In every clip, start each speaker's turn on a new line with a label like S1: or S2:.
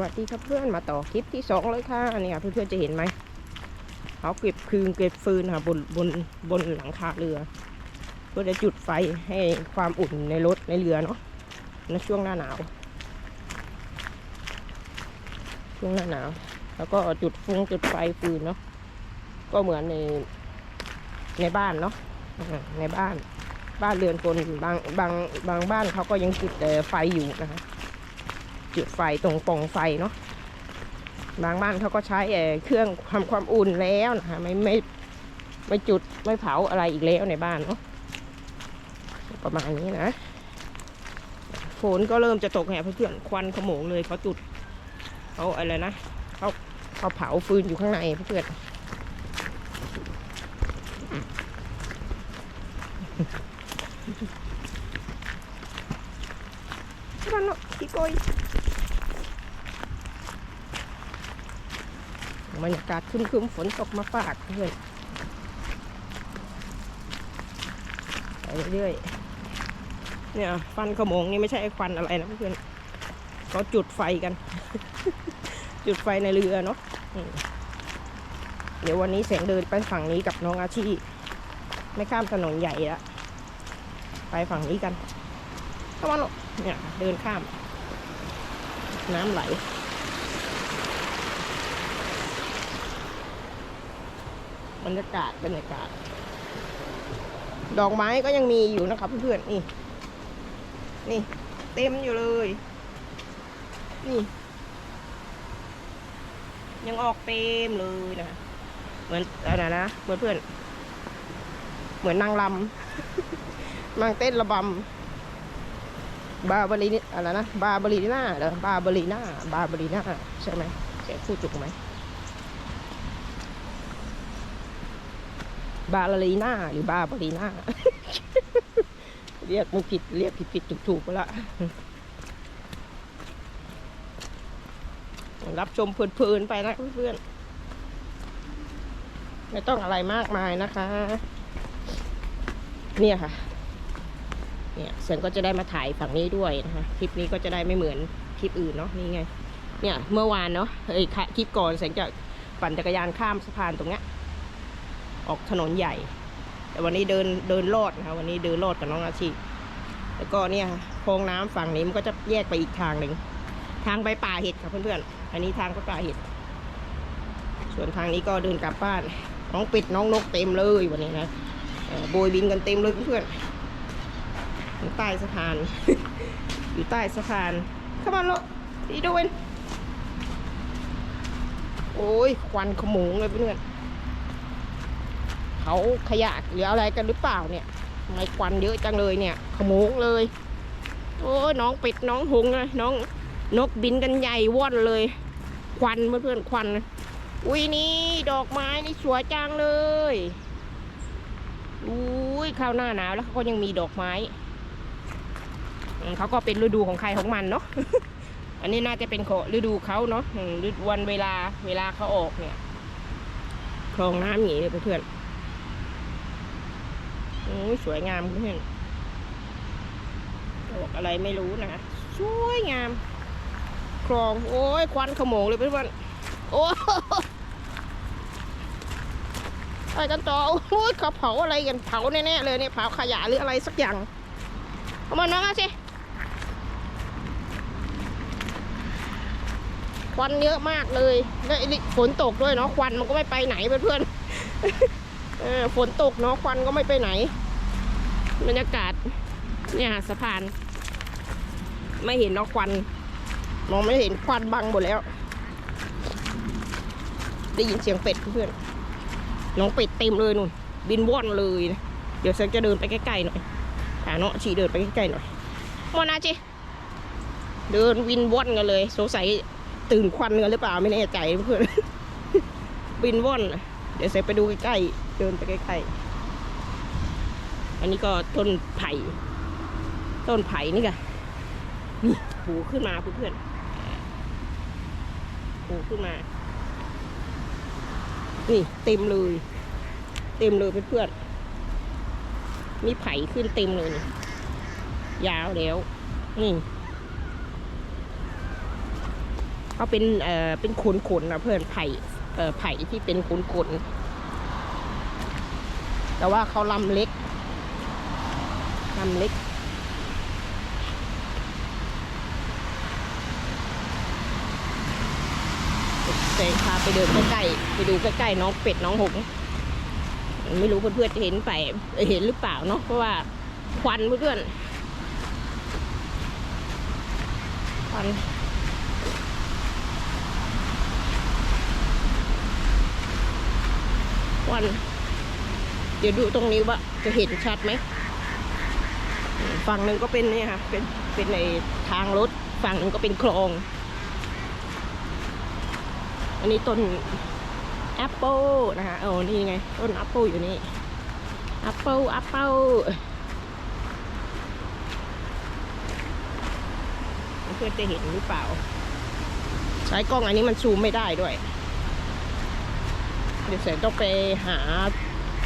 S1: วัสดีครับเพื่อนมาต่อคลิปที่สองเลยค่ะเนี่ยเพื่อนๆจะเห็นไหมเขาเก็บคืนเก็บฟืนค่ะบนบนบนหลังคาเรือเพื่อจะจุดไฟให้ความอุ่นในรถในเรือเนาะในช่วงหน้าหนาว ช่วงหน้าหนาว แล้วก็จุดฟงจุดไฟฟืนเนาะก็เหมือนในในบ้านเนาะในบ้านบ้านเรือนคนบางบางบางบ้านเขาก็ยังจุดแต่ไฟอยู่นะคะ จุดไฟตรงปล่องไฟเนาะบางบ้านเขาก็ใช้เครื่องทำความอุ่นแล้วนะคะไม่ไม่ไม่จุดไม่เผาอะไรอีกแล้วในบ้านเนาะประมาณนี้นะฝนก็เริ่มจะตกแหเพื่อนๆควันขโมงเลยเขาจุดเขาอะไรนะเขาเขาเผาฟืนอยู่ข้างในเพื่อนๆมันเนาะพี่โกย บรรยากาศครึมๆฝนตกมาฝากเพื่อนไปเรื่อยๆเนี่ยควันขโมงนี่ไม่ใช่ควันอะไรนะเพื่อนเขาจุดไฟกัน จุดไฟในเรือเนาะเดี๋ยววันนี้แสงเดินไปฝั่งนี้กับน้องอาชีไม่ข้ามถนนใหญ่ละไปฝั่งนี้กันเข้ามาเนี่ยเดินข้าม น้ำไหล บรรยากาศบรรยากาศ ดอกไม้ก็ยังมีอยู่นะครับเพื่อนๆนี่ นี่ เต็มอยู่เลย นี่ ยังออกเต็มเลยนะเหมือนอะไรนะเพื่อนเพื่อนเหมือนนางลำนางเต้นระบำบาบรีนี่อะไรนะ บาบรีน่าเหรอบาบรีน่าบาบรีน่าใช่ไหมแกพูดถูกไหม บาลาลีน่าหรือบาบาลีน่าเรียกไม่ผิดเรียกผิดผิดถูกถูกละรับชมเพลินๆไปนะเพื่อนๆไม่ต้องอะไรมากมายนะคะ เนี่ยค่ะ เนี่ยเซนก็จะได้มาถ่ายฝั่งนี้ด้วยนะคะคลิปนี้ก็จะได้ไม่เหมือนคลิปอื่นเนาะนี่ไง เนี่ยเมื่อวานเนาะเอ้ยคลิปก่อนเซนจะปั่นจักรยานข้ามสะพานตรงเนี้ย ออกถนนใหญ่ แต่วันนี้เดินเดินลอดนะคะวันนี้เดินลอดกับน้องอาชีแล้วก็เนี่ยค่ะคลองน้ำฝั่งนี้มันก็จะแยกไปอีกทางหนึ่งทางไปป่าเห็ดค่ะเพื่อนๆอันนี้ทางไปป่าเห็ด ส่วนทางนี้ก็เดินกลับบ้าน น้องปิดน้องนกเต็มเลยวันนี้นะโบยบินกันเต็มเลยเพื่อนๆอยู่ใต้สะพาน อยู่ใต้สะพานเข้ามาลูกดีด้วยโอ้ยควันขโมงเลยเพื่อนๆ เขาขยะหรืออะไรกันหรือเปล่าเนี่ยทำไมควันเยอะจังเลยเนี่ยขโมงเลย โอ้ยน้องเป็ดน้องหงส์นะน้องนกบินกันใหญ่ว่อนเลย ควันเพื่อนๆควันอุ้ยนี่ดอกไม้นี่สวยจังเลยอุ้ยข้าวหน้าหนาวแล้วเขาก็ยังมีดอกไม้เขาก็เป็นฤดูของใครของมันเนาะอันนี้น่าจะเป็นฤดูเขาเนาะฤดูวันเวลาเวลาเขาออกเนี่ยคลองน้ำอย่างนี้เลยเพื่อนๆ โอ้ยสวยงามเพื่อนดอกอะไรไม่รู้นะสวยงาม คลอง โอ้ยควันขโมงเลยเพื่อนโอ้ยไปกันต่อโอ้ยเขาเผาอะไรกันเผาแน่ๆเลยเนี่ยเผาขยะหรืออะไรสักอย่างเอามาน้องเอาสิควันเยอะมากเลยแล้วไอ้ฝนตกด้วยเนาะควันมันก็ไม่ไปไหนเพื่อนๆ ฝนตกเนาะควันก็ไม่ไปไหน บรรยากาศเนี่ยสะพาน ไม่เห็นเนาะควันมองไม่เห็นควันบังหมดแล้ว ได้ยินเสียงเป็ดเพื่อนน้องเป็ดเต็มเลยนู่น บินว่อนเลยนะเดี๋ยวเซนจะเดินไปใกล้ๆหน่อยหาเนาะชีเดินไปใกล้ๆหน่อยมอนาจีเดินวินว่อนกันเลย สงสัยตื่นควันกันหรือเปล่าไม่แน่ใจเพื่อนบินว่อน เดี๋ยวเซนไปดูใกล้ๆ เดินไปใกล้ๆ อันนี้ก็ต้นไผ่ ต้นไผ่นี่ค่ะนี่ผูขึ้นมาเพื่อนๆผูขึ้นมา นี่เต็มเลย เต็มเลยเพื่อนๆมีไผ่ขึ้นเต็มเลยนี่ยาวแล้วนี่เขาเป็นเอ่อเป็นขนขนนะเพื่อนไผ่เอ่อไผ่ที่เป็นขนขน แต่ว่าเขาลำเล็กลำเล็กแสงพาไปเดินใกล้ๆไปดูใกล้ๆน้องเป็ดน้องหงส์ไม่รู้เพื่อนๆจะเห็นไปเห็นหรือเปล่าเนาะเพราะว่าควันเพื่อนๆควันควัน เดี๋ยวดูตรงนี้ว่าจะเห็นชัดไหมฝั่งหนึ่งก็เป็นนี่ค่ะ เป็นเป็นในทางรถ ฝั่งหนึ่งก็เป็นคลอง อันนี้ต้นแอปเปิลนะคะโอ้นี่ไง ต้นแอปเปิลอยู่นี่แอปเปิลแอปเปิลเพื่อนจะเห็นหรือเปล่า ใช้กล้องอันนี้มันซูมไม่ได้ด้วย เดี๋ยวเสร็จต้องไปหา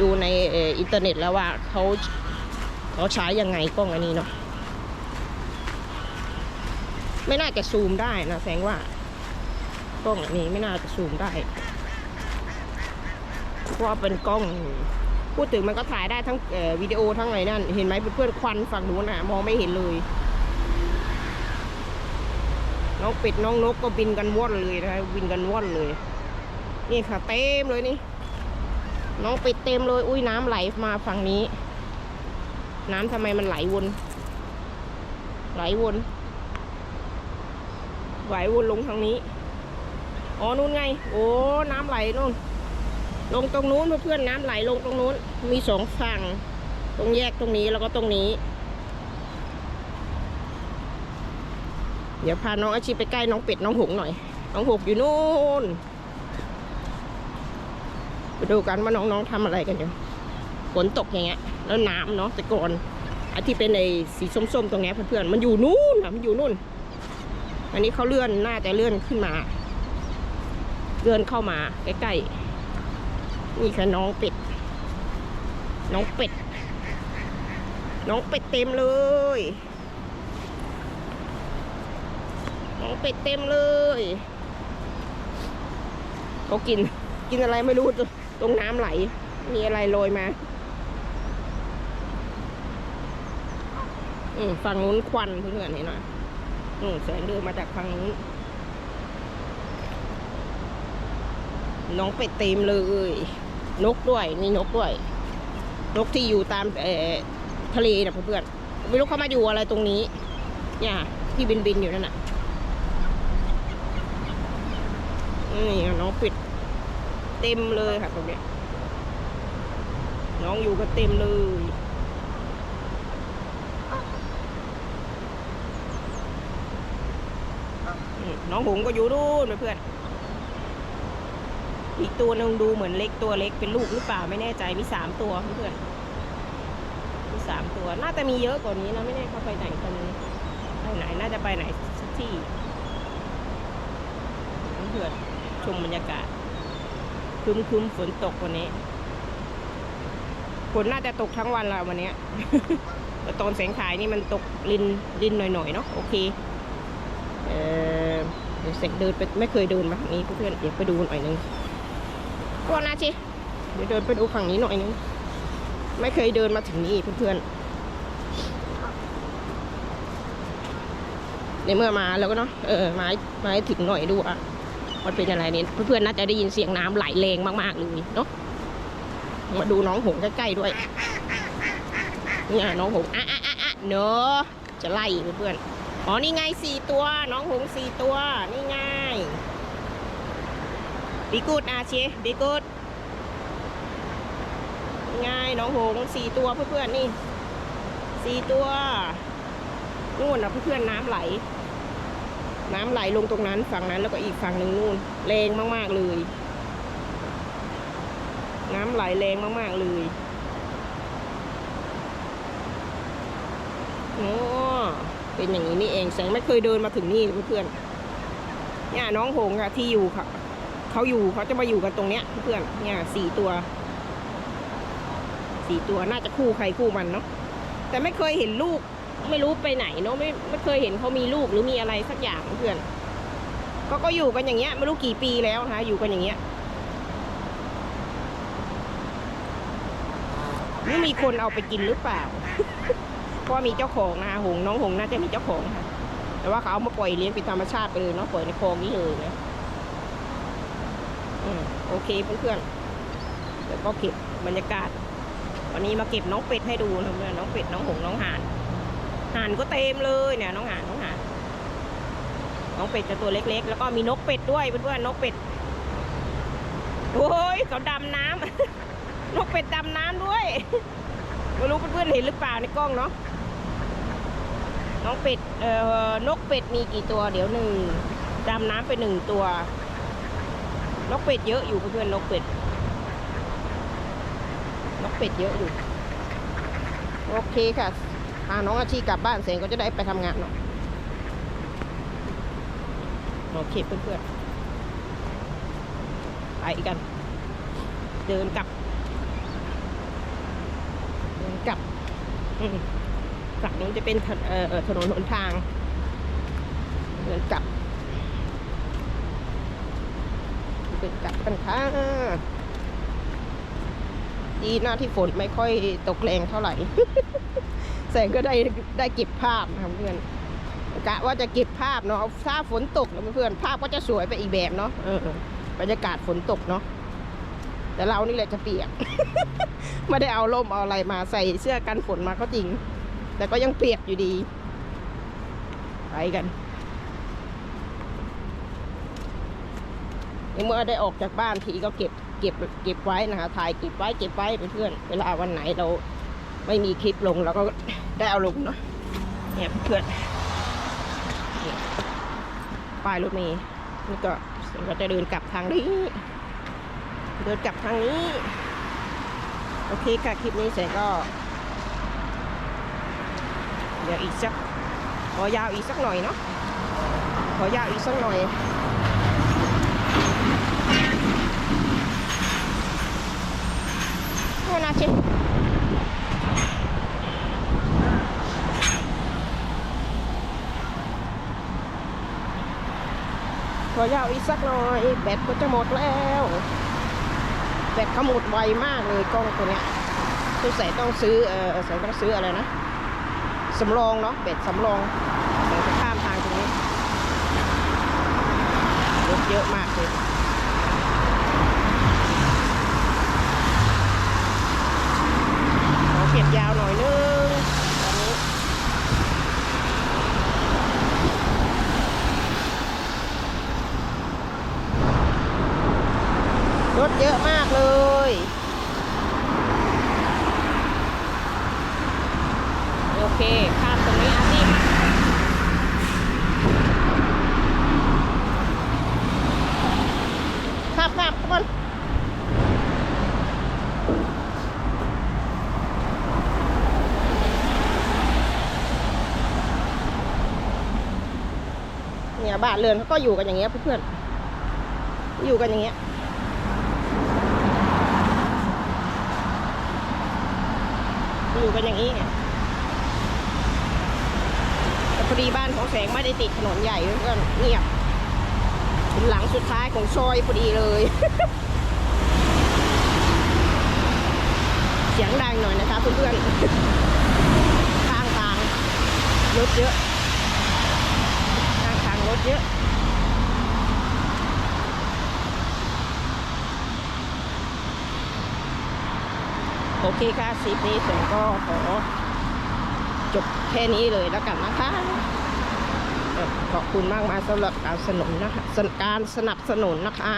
S1: ดูในอ,อินเทอร์เน็ตแล้วว่าเขาเขาใช้ยังไงกล้องอันนี้เนาะไม่น่าจะซูมได้นะแสงว่ากล้องอันนี้ไม่น่าจะซูมได้เพราะเป็นกล้อง พูดถึงมันก็ถ่ายได้ทั้งวิดีโอทั้งอะไรนั่น เห็นไหมเพื่อนๆควันฝั่งนู้นอะมองไม่เห็นเลยน้องเป็ดน้องนกก็บินกันว่อนเลยนะคะบินกันว่อนเลย นี่ค่ะเต็มเลยนี่ น้องเป็ดเต็มเลย อุ้ยน้ำไหลมาฝั่งนี้ น้ำทำไมมันไหลวน ไหลวน ไหลวนลงทางนี้ อ๋อนู่นไง โอ้น้ำไหลนู่น ลงตรงนู้นเพื่อนๆน้ำไหลลงตรงนู้น มีสองฝั่ง ตรงแยกตรงนี้แล้วก็ตรงนี้ เดี๋ยวพาน้องอาชีพไปใกล้น้องเป็ดน้องหงหน่อย น้องหงอยู่นู่น ไปดูกันว่าน้องๆทำอะไรกันอยู่ฝนตกอย่างเงี้ย แล้วน้ำเนาะแต่ก่อนอันที่เป็นในสีส้มๆตรงเนี้ยเพื่อนๆมันอยู่นู่นอะมันอยู่นู่น อันนี้เขาเลื่อนน่าจะเลื่อนขึ้นมา เลื่อนเข้ามาใกล้ๆนี่ค่ะน้องเป็ด น้องเป็ด น้องเป็ดเต็มเลย น้องเป็ดเต็มเลยเขากิน กินอะไรไม่รู้ตรงน้ำไหล มีอะไรโรยมา อืมฝั่งนู้นควันเพื่อนๆเห็นไหมอืมแสงเดินมาจากฝั่งนู้นน้องเป็ดเต็มเลย นกด้วยมีนกด้วย นกที่อยู่ตามเอทะเลนะเพื่อนๆไม่รู้เขามาอยู่อะไรตรงนี้ เนี่ย ที่บินบินๆอยู่นั่นน่ะนี่น้องเป็ด เต็มเลยค่ะตรงเนี้ยน้องอยู่กันเต็มเลย น้องหงก็อยู่นู่นเพื่อน อีกตัวหนึ่งดูเหมือนเล็กตัวเล็กเป็นลูกหรือเปล่าไม่แน่ใจมีสามตัวเพื่อนมีสามตัว น่าจะมีเยอะกว่านี้นะไม่แน่เขาไปไหนกันไปไหนน่าจะไปไหนสักที่เพื่อนชมบรรยากาศ คึมคึมฝนตกวันนี้ ฝนน่าจะตกทั้งวันละวันนี้แต่ตอนแสงขายนี่มันตกลินลินหน่อยๆเนาะโอเค เออเดี๋ยวเสกเดินไปไม่เคยเดินมาทางนี้เพื่อนเดี๋ยวไปดูหน่อยนึงก่อนนะชิเดี๋ยวเดินไปดูฝั่งนี้หน่อยนึงไม่เคยเดินมาถึงนี่เพื่อนๆในเมื่อมาแล้วก็เนาะเออมาให้มาให้ถึงหน่อยดูอะ มันเป็นอะไรเนี่ยเพื่อนๆน่าจะได้ยินเสียงน้ำไหลแรงมากๆเลยเนาะมาดูน้องหงส์ใกล้ๆด้วยเนี่ยน้องหงส์อะอะอะอะเนอะจะไล่เพื่อนๆอ๋อนี่ไงสี่ตัว น้องหงส์สี่ตัวนี่ไงบีกูดอาเชบีกูดง่ายน้องหงส์สี่ตัวเพื่อนๆนี่สี่ตัวนู่นนะเพื่อนๆน้ำไหล น้ำไหลลงตรงนั้นฝั่งนั้นแล้วก็อีกฝั่งหนึ่งนู่นแรงมากๆเลย น้ำไหลแรงมากๆเลยโอ้เป็นอย่างนี้นี่เองแสงไม่เคยเดินมาถึงนี่เลยเพื่อนๆเนี่ยน้องหงส์อะที่อยู่ค่ะเขาอยู่เขาจะมาอยู่กันตรงเนี้ยเพื่อนเนี่ยสี่ตัวสี่ตัวน่าจะคู่ใครคู่มันเนาะแต่ไม่เคยเห็นลูก ไม่รู้ไปไหนเนาะไม่ไม่เคยเห็นเขามีลูกหรือมีอะไรสักอย่างเพื่อนก็ก็อยู่กันอย่างเงี้ยไม่รู้กี่ปีแล้วนะคะอยู่กันอย่างเงี้ยนี่มีคนเอาไปกินหรือเปล่า เพราะมีเจ้าของนะคะหงน้องหงน่าจะมีเจ้าของค่ะ แต่ว่าเขาเอามาปล่อยเลี้ยงเป็นธรรมชาติไปเลยเนาะปล่อยในคลองนี้เลยนะโอเคเพื่อนๆแล้วก็เก็บบรรยากาศ วันนี้มาเก็บน้องเป็ดให้ดูนะเพื่อนน้องเป็ดน้องหงน้องห่าน ห่านก็เต็มเลยเนี่ยน้องห่านน้องห่านน้องเป็ดจะตัวเล็ก ๆ แล้วก็มีนกเป็ดด้วยเพื่อนๆนกเป็ดโอ้ยเขาดำน้ำนกเป็ดดำน้ำด้วยไม่รู้เพื่อนๆเห็นหรือเปล่าในกล้องเนาะน้องเป็ดเอ่อนกเป็ดมีกี่ตัวเดี๋ยวหนึ่งดำน้ำไปหนึ่งตัวนกเป็ดเยอะอยู่เพื่อนๆนกเป็ดนกเป็ดเยอะอยู่ โอเคค่ะ พาน้องอาชีกลับบ้านเสร็จก็จะได้ไปทำงานเนาะโอเคเพื่อนๆไปกัน เดินกลับ เดินกลับฝั่งนู้นจะเป็นถนเอ่อเอ่อถนนหนทาง เดินกลับเดินกลับกันค่ะ ดีหน้าที่ฝนไม่ค่อยตกแรงเท่าไหร่ แสงก็ได้ได้เก็บภาพนะครับเพื่อนกะว่าจะเก็บภาพเนาะถ้าฝนตกนะเพื่อนภาพก็จะสวยไปอีกแบบเนาะเออบรรยากาศฝนตกเนาะแต่เรานี่แหละจะเปียก ไม่ได้เอาร่มเอาอะไรมาใส่เสื้อกันฝนมาก็จริง แต่ก็ยังเปียกอยู่ดี ไปกันเมื่อได้ออกจากบ้านทีก็เก็บ เก็บเก็บไว้นะคะถ่ายเก็บไว้เก็บไว้เพื่อนเวลาวันไหนเราไม่มีคลิปลงเราก็ได้เอาลงเนาะเนี่ยเพื่อนป้ายรถเมล์นี่ก็เราจะเดินกลับทางนี้ เดินกลับทางนี้ โอเคค่ะคลิปนี้เสร็จก็ เดี๋ยวอีกสักขอยาวอีกสักหน่อยเนาะขอยาวอีกสักหน่อย ไม่ นาชื่อขอยาวอีกสักหน่อย แบตก็จะหมดแล้ว แบตเขาหมดไวมากเลยกล้องตัวเนี้ยสงสัยต้องซื้อเออสงสัยต้องซื้ออะไรนะสำรองเนาะแบตสำรองเดี๋ยวจะข้ามทางตรงนี้รถเยอะมากเลยขอเก็บยาวหน่อยนึงตอนนี้ รถเยอะมากเลย โอเค ข้ามตรงนี้อาทิ ข้ามข้ามทุกคนเนี่ยบ้านเรือนเขาก็อยู่กันอย่างเงี้ยเพื่อนๆอยู่กันอย่างเงี้ยอยู่กันอย่างนี้แต่พอดีบ้านของแสงไม่ได้ติดถนนใหญ่เพื่อนเงียบ หลังสุดท้ายของซอยพอดีเลย เสียงดังหน่อยนะคะเพื่อนๆข้างทางรถเยอะข้างทางรถเยอะโอเคค่ะคลิปนี้ผมก็ขอจบแค่นี้เลยแล้วกันนะคะ ขอบคุณมากมายสำหรับการสนับสนุนนะคะการสนับสนุนนะคะ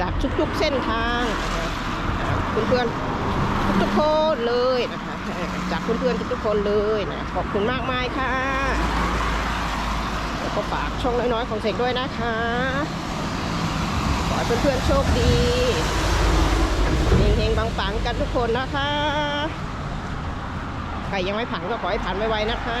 S1: จากทุกๆเส้นทางเพื่อนๆทุกๆคนเลยนะคะ จากเพื่อนๆทุกๆคนเลยนะขอบคุณมากมายค่ะแล้วก็ฝากช่องน้อยๆของเสกด้วยนะคะขอให้เพื่อนๆโชคดีเฮงๆปังๆกันทุกคนนะคะใครยังไม่ผ่านก็ขอให้ผ่านไวๆนะคะ